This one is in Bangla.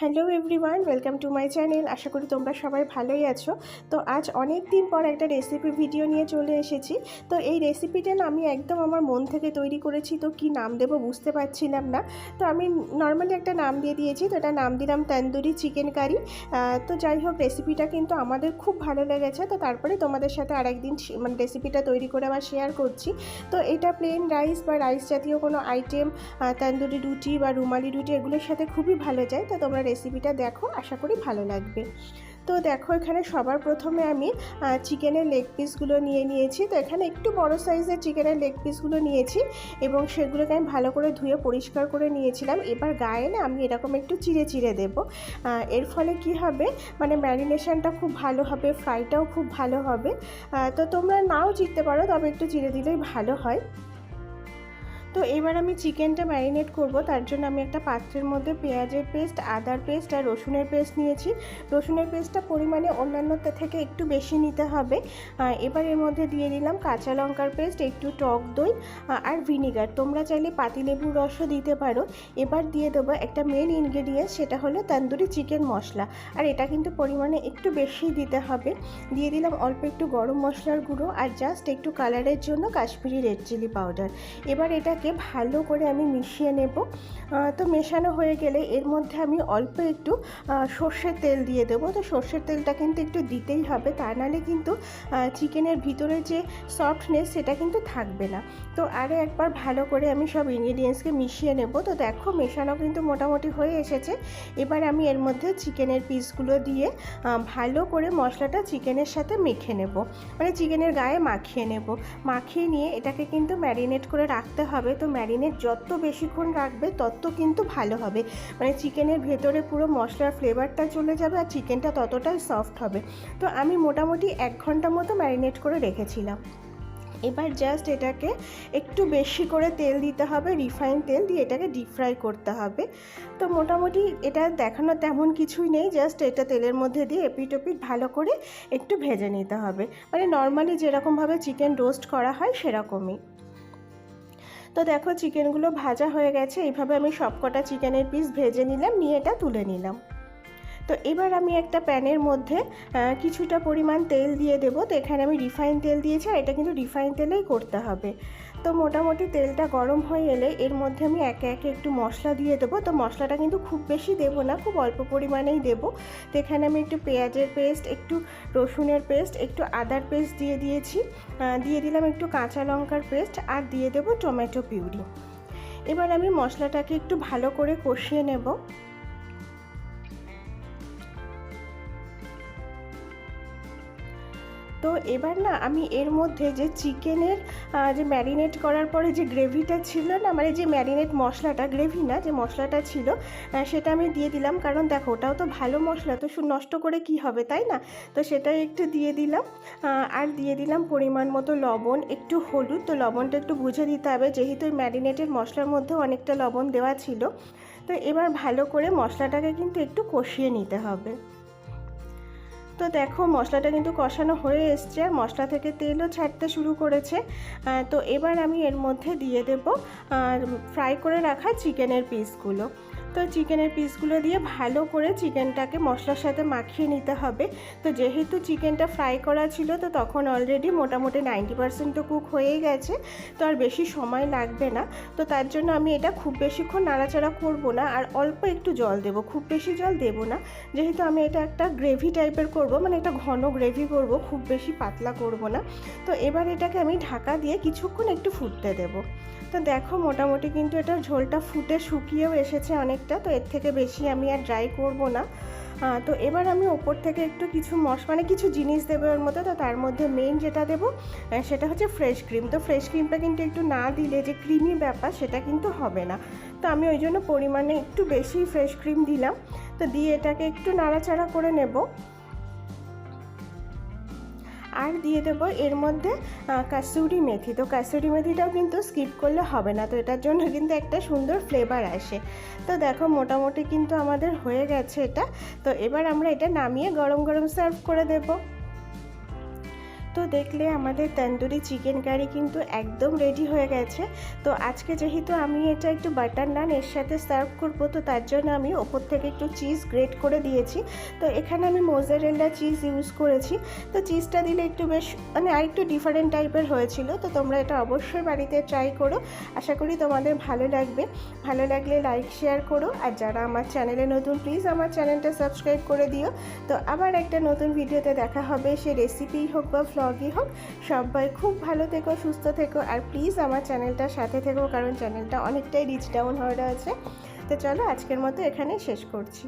Hello everyone, welcome to my channel. আশা করি তোমরা সবাই ভালোই আছো। তো আজ অনেক দিন পর একটা রেসিপি ভিডিও নিয়ে চলে এসেছি। তো এই রেসিপিটা আমি একদম আমার মন থেকে তৈরি করেছি, তো কি নাম দেবো বুঝতে পারছিলাম না। তো আমি নর্মালি একটা নাম দিয়ে দিয়েছি, তো এটা নাম দিলাম তন্দুরি চিকেন কারি। তো যাই হোক, রেসিপিটা কিন্তু আমাদের খুব ভালো লেগেছে। তো তারপরে তোমাদের সাথে আরেকদিন মানে রেসিপিটা তৈরি করে আবার শেয়ার করছি। তো এটা প্লেন রাইস বা রাইস জাতীয় কোনো আইটেম তন্দুরি রুটি বা রুমালি রুটি এগুলোর সাথে খুবই ভালো যায়। তো তোমরা রেসিপিটা দেখো, আশা করি ভালো লাগবে। তো দেখো, এখানে সবার প্রথমে আমি চিকেনের লেগ পিসগুলো নিয়ে নিয়েছি। তো এখানে একটু বড় সাইজের চিকেনের লেগ পিসগুলো নিয়েছি এবং সেগুলোকে আমি ভালো করে ধুয়ে পরিষ্কার করে নিয়েছিলাম। এবার গায়ে না আমি এরকম একটু চিড়ে চিড়ে দেবো। এর ফলে কি হবে? মানে ম্যারিনেশনটা খুব ভালো হবে ফ্রাইটাও খুব ভালো হবে। তো তোমরা নাও চিড়তে পারো, তবে একটু চিড়ে দিলেই ভালো হয়। তো এবার আমি চিকেনটা ম্যারিনেট করব। তার জন্য আমি একটা পাত্রের মধ্যে পেঁয়াজের পেস্ট, আদার পেস্ট আর রসুনের পেস্ট নিয়েছি। রসুনের পেস্টটা পরিমাণে অন্যান্যটা থেকে একটু বেশি নিতে হবে। এবার এর মধ্যে দিয়ে দিলাম কাঁচা লঙ্কার পেস্ট, একটু টক দই আর ভিনিগার। তোমরা চাইলে পাতিলেবুর রসও দিতে পারো। এবার দিয়ে দেবো একটা মেন ইনগ্রেডিয়েন্ট সেটা হলো তন্দুরি চিকেন মশলা। আর এটা কিন্তু পরিমাণে একটু বেশি দিতে হবে। দিয়ে দিলাম অল্প একটু গরম মশলার গুঁড়ো আর জাস্ট একটু কালারের জন্য কাশ্মীরি রেড চিলি পাউডার এবার এটাকে ভালো করে আমি মিশিয়ে নেব। তো মেশানো হয়ে গেলে এর মধ্যে আমি অল্প একটু সর্ষের তেল দিয়ে দেবো। তো সর্ষের তেলটা কিন্তু একটু দিতেই হবে, তা নাহলে কিন্তু চিকেনের ভিতরে যে সফটনেস সেটা কিন্তু থাকবে না। তো আরও একবার ভালো করে আমি সব ইনগ্রিডিয়েন্টসকে মিশিয়ে নেব। তো দেখো মেশানো কিন্তু মোটামুটি হয়ে এসেছে। এবার আমি এর মধ্যে চিকেনের পিসগুলো দিয়ে ভালো করে মশলাটা চিকেনের সাথে মেখে নেব। মানে চিকেনের গায়ে মাখিয়ে নেব। মাখিয়ে নিয়ে এটাকে কিন্তু ম্যারিনেট করে রাখতে হবে। তো ম্যারিনেট যত বেশিক্ষণ রাখবে, তত কিন্তু ভালো হবে। মানে চিকেনের ভেতরে পুরো মশলার ফ্লেভারটা চলে যাবে আর চিকেনটা ততটাই সফট হবে। তো আমি মোটামুটি এক ঘণ্টা মতো ম্যারিনেট করে রেখেছিলাম। এবার জাস্ট এটাকে একটু বেশি করে তেল দিতে হবে, রিফাইন তেল দিয়ে এটাকে ডিপ ফ্রাই করতে হবে। তো মোটামুটি এটা দেখানো তেমন কিছুই নেই জাস্ট এটা তেলের মধ্যে দিয়ে এপিট ওপিট ভালো করে একটু ভেজে নিতে হবে। মানে নর্মালি যেরকমভাবে চিকেন রোস্ট করা হয় সেরকমই। তো দেখো চিকেনগুলো ভাজা হয়ে গেছে। এইভাবে আমি সবকটা চিকেনের পিস ভেজে নিলাম, নিয়ে এটা তুলে নিলাম। তো এবার আমি একটা প্যানের মধ্যে কিছুটা পরিমাণ তেল দিয়ে দেবো। তো এখানে আমি রিফাইন তেল দিয়েছি আর এটা কিন্তু রিফাইন তেলেই করতে হবে। তো মোটামুটি তেলটা গরম হয়ে এলে এর মধ্যে আমি একে একে একটু মশলা দিয়ে দেবো। তো মশলাটা কিন্তু খুব বেশি দেবো না, খুব অল্প পরিমাণেই দেবো। তো এখানে আমি একটু পেঁয়াজের পেস্ট, একটু রসুনের পেস্ট, একটু আদার পেস্ট দিয়ে দিয়েছি। দিয়ে দিলাম একটু কাঁচা লঙ্কার পেস্ট আর দিয়ে দেবো টমেটো পিউরি। এবার আমি মশলাটাকে একটু ভালো করে কষিয়ে নেব। তো এবার না আমি এর মধ্যে যে চিকেনের যে ম্যারিনেট করার পরে যে গ্রেভিটা ছিল না মানে যে ম্যারিনেট মশলাটা, গ্রেভি না, যে মশলাটা ছিল সেটা আমি দিয়ে দিলাম। কারণ দেখো, ওটাও তো ভালো মশলা, তো নষ্ট করে কি হবে, তাই না? তো সেটাই একটু দিয়ে দিলাম। আর দিয়ে দিলাম পরিমাণ মতো লবণ, একটু হলুদ। তো লবণটা একটু বুঝে দিতে হবে, যেহেতু ওই ম্যারিনেটেড মশলার মধ্যেও অনেকটা লবণ দেওয়া ছিল। তো এবার ভালো করে মশলাটাকে কিন্তু একটু কষিয়ে নিতে হবে। তো দেখো, মশলাটা কিন্তু কষানো হয়ে এসছে। আর মশলা থেকে তেলও ছাড়তে শুরু করেছে। তো এবার আমি এর মধ্যে দিয়ে দেব ফ্রাই করে রাখা চিকেনের পিসগুলো তো চিকেনের পিসগুলো দিয়ে ভালো করে চিকেনটাকে মশলার সাথে মাখিয়ে নিতে হবে। তো যেহেতু চিকেনটা ফ্রাই করা ছিল, তো তখন অলরেডি মোটামুটি নাইনটি পার্সেন্ট তো কুক হয়েই গেছে। তো আর বেশি সময় লাগবে না। তো তার জন্য আমি এটা খুব বেশিক্ষণ নাড়াচাড়া করব না, আর অল্প একটু জল দেব। খুব বেশি জল দেব না। যেহেতু আমি এটা একটা গ্রেভি টাইপের করব মানে একটা ঘন গ্রেভি করব, খুব বেশি পাতলা করব না। তো এবার এটাকে আমি ঢাকা দিয়ে কিছুক্ষণ একটু ফুটতে দেব। তো দেখো মোটামুটি কিন্তু এটা ঝোলটা ফুটে শুকিয়েও এসেছে অনেকটা তো এর থেকে বেশি আমি আর ড্রাই করব না। তো এবার আমি ওপর থেকে একটু কিছু মশ মানে কিছু জিনিস দেবো ওর মতো তো তার মধ্যে মেন যেটা দেবো সেটা হচ্ছে ফ্রেশ ক্রিম তো ফ্রেশ ক্রিমটা কিন্তু একটু না দিলে যে ক্রিমি ব্যাপার, সেটা কিন্তু হবে না। তো আমি ওই জন্য পরিমাণে একটু বেশি ফ্রেশ ক্রিম দিলাম। তো দিয়ে এটাকে একটু নাড়াচাড়া করে নেব। আর দিয়ে দেব এর মধ্যে কাসুরি মেথি। তো কাসুরি মেথিটাও কিন্তু স্কিপ করলে হবে না, তো এটার জন্য কিন্তু একটা সুন্দর ফ্লেভার আসে। তো দেখো মোটামুটি কিন্তু আমাদের হয়ে গেছে এটা। তো এবার আমরা এটা নামিয়ে গরম গরম সার্ভ করে দেবো। তো দেখলে আমাদের তন্দুরি চিকেন কারি কিন্তু একদম রেডি হয়ে গেছে। তো আজকে যেহেতু আমি এটা একটু বাটার নান এর সাথে সার্ভ করব, তো তার জন্য আমি ওপর থেকে একটু চিজ গ্রেট করে দিয়েছি। তো এখানে আমি মোজারেল্লা চিজ ইউজ করেছি। তো চিজটা দিলে একটু বেশ মানে আরেকটু ডিফারেন্ট টাইপের হয়েছিল। তো তোমরা এটা অবশ্যই বাড়িতে ট্রাই করো। আশা করি তোমাদের ভালো লাগবে। ভালো লাগলে লাইক শেয়ার করো। আর যারা আমার চ্যানেলে নতুন প্লিজ আমার চ্যানেলটা সাবস্ক্রাইব করে দিও। তো আবার একটা নতুন ভিডিওতে দেখা হবে। সে রেসিপি হোক বা ভ্লগই হোক, সবাই খুব ভালো থেকো, সুস্থ থেকো, আর প্লিজ আমার চ্যানেলটার সাথে থেকো, কারণ চ্যানেলটা অনেকটাই রিচ ডাউন হয়ে রয়েছে। তো চলো আজকের মতো এখানেই শেষ করছি।